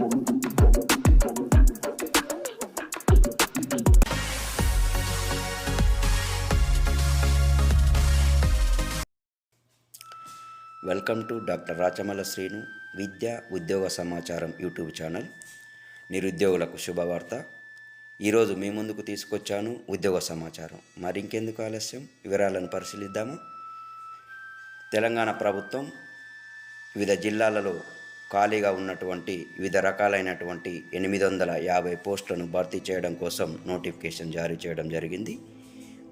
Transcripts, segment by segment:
Welcome to doctor Rachamala Srinu విద్య ఉద్యోగ సమాచారం YouTube channel నిరుద్యోగులకు శుభవార్త. ఈరోజు మీ ముందుకు తీసుకొచ్చాను ఉద్యోగ సమాచారం. మరి ఇంకెందుకు ఆలస్యం? వివరాలను పరిశీలిద్దాము? తెలంగాణ ప్రభుత్వం వివిధ జిల్లాలలో ఖాళీగా ఉన్నటువంటి వివిధ రకాలైనటువంటి ఎనిమిది వందల యాభై పోస్టులను భర్తీ చేయడం కోసం నోటిఫికేషన్ జారీ చేయడం జరిగింది.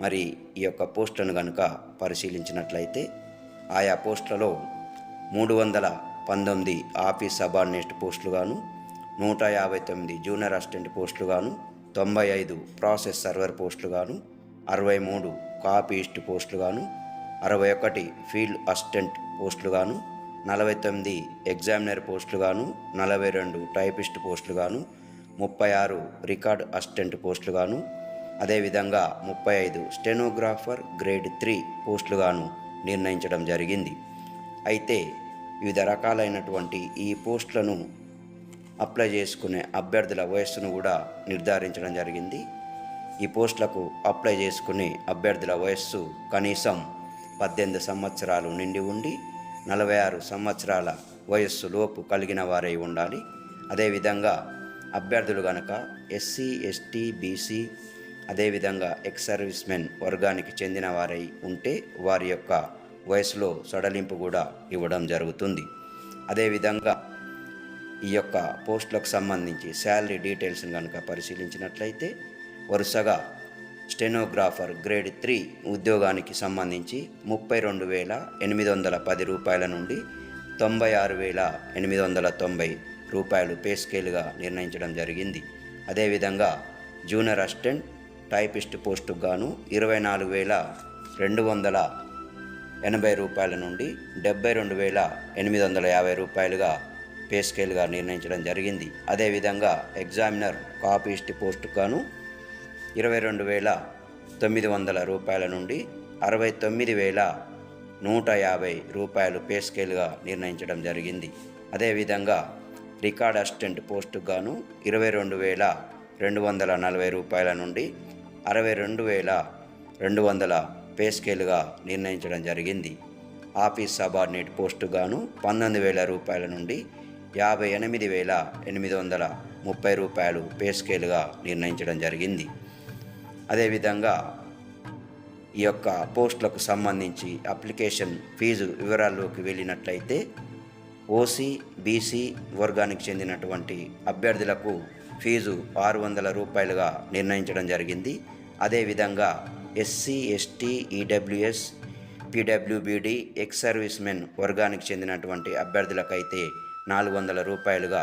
మరి ఈ యొక్క పోస్టులను కనుక పరిశీలించినట్లయితే ఆయా పోస్టులలో మూడు వందల పంతొమ్మిది ఆఫీస్ సబార్డినేట్ పోస్టులుగాను నూట యాభై తొమ్మిది జూనియర్ అసిస్టెంట్ పోస్టులుగాను తొంభై ఐదు ప్రాసెస్ సర్వర్ పోస్టులుగాను అరవై మూడు కాపీస్ట్ పోస్టులుగాను అరవై ఒకటి ఫీల్డ్ అసిస్టెంట్ పోస్టులుగాను నలభై తొమ్మిది ఎగ్జామినర్ పోస్టులుగాను నలభై రెండు టైపిస్ట్ పోస్టులుగాను ముప్పై ఆరు రికార్డ్ అసిస్టెంట్ పోస్టులుగాను అదేవిధంగా ముప్పై ఐదు స్టెనోగ్రాఫర్ గ్రేడ్ త్రీ పోస్టులుగాను నిర్ణయించడం జరిగింది. అయితే వివిధ రకాలైనటువంటి ఈ పోస్టులను అప్లై చేసుకునే అభ్యర్థుల వయస్సును కూడా నిర్ధారించడం జరిగింది. ఈ పోస్టులకు అప్లై చేసుకునే అభ్యర్థుల వయస్సు కనీసం పద్దెనిమిది సంవత్సరాలు నిండి ఉండి నలభై ఆరు సంవత్సరాల వయస్సు లోపు కలిగిన వారై ఉండాలి. అదేవిధంగా అభ్యర్థులు గనక ఎస్సీ ఎస్టీ బీసీ అదేవిధంగా ఎక్స్ సర్వీస్ మెన్ వర్గానికి చెందిన వారై ఉంటే వారి యొక్క వయసులో సడలింపు కూడా ఇవ్వడం జరుగుతుంది. అదేవిధంగా ఈ యొక్క పోస్టులకు సంబంధించి శాలరీ డీటెయిల్స్ని కనుక పరిశీలించినట్లయితే వరుసగా స్టెనోగ్రాఫర్ గ్రేడ్ త్రీ ఉద్యోగానికి సంబంధించి ముప్పై రెండు వేల ఎనిమిది వందల పది రూపాయల నుండి తొంభై ఆరు వేల ఎనిమిది వందల తొంభై రూపాయలు పే స్కేల్గా నిర్ణయించడం జరిగింది. అదేవిధంగా జూనియర్ అసిస్టెంట్ టైపిస్ట్ పోస్టుకు గాను ఇరవై నాలుగు వేల రెండు వందల ఎనభై రూపాయల నుండి డెబ్బై రెండు వేల ఎనిమిది వందల యాభై రూపాయలుగా పే స్కేల్గా నిర్ణయించడం జరిగింది. అదేవిధంగా ఎగ్జామినర్ కాపీస్ట్ పోస్టుకు గాను ఇరవై రెండు వేల తొమ్మిది వందల రూపాయల నుండి అరవై తొమ్మిది వేల నూట యాభై రూపాయలు పే స్కేల్గా నిర్ణయించడం జరిగింది. అదేవిధంగా రికార్డ్ అసిస్టెంట్ పోస్టుకు గాను ఇరవై రెండు వేల రెండు వందల నలభై రూపాయల నుండి అరవై రెండు వేల రెండు వందల పే స్కేల్గా నిర్ణయించడం జరిగింది. ఆఫీస్ సబార్డినేట్ పోస్టు గాను పంతొమ్మిది వేల రూపాయల నుండి యాభై ఎనిమిది వేల ఎనిమిది వందల ముప్పై రూపాయలు పే స్కేల్గా నిర్ణయించడం జరిగింది. అదేవిధంగా ఈ యొక్క పోస్టులకు సంబంధించి అప్లికేషన్ ఫీజు వివరాల్లోకి వెళ్ళినట్లయితే ఓసీ బీసీ వర్గానికి చెందినటువంటి అభ్యర్థులకు ఫీజు ఆరు వందల రూపాయలుగా నిర్ణయించడం జరిగింది. అదేవిధంగా SC ST EWS PWBD ex servicemen వర్గానికి చెందినటువంటి అభ్యర్థులకైతే నాలుగు వందల రూపాయలుగా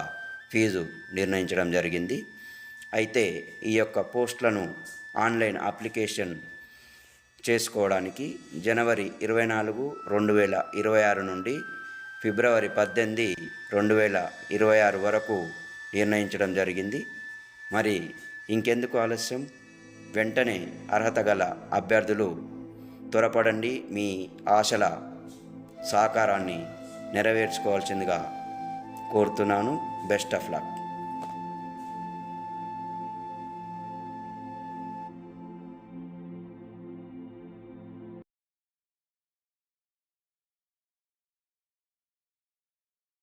ఫీజు నిర్ణయించడం జరిగింది. అయితే ఈ యొక్క పోస్టులను ఆన్లైన్ అప్లికేషన్ చేసుకోవడానికి జనవరి ఇరవై నాలుగు రెండు వేల ఇరవై ఆరు నుండి ఫిబ్రవరి పద్దెనిమిది రెండు వేల ఇరవై ఆరు వరకు నిర్ణయించడం జరిగింది. మరి ఇంకెందుకు ఆలస్యం? వెంటనే అర్హత గల అభ్యర్థులు త్వరపడండి. మీ ఆశల సహకారాన్ని నెరవేర్చుకోవాల్సిందిగా కోరుతున్నాను. Best of luck.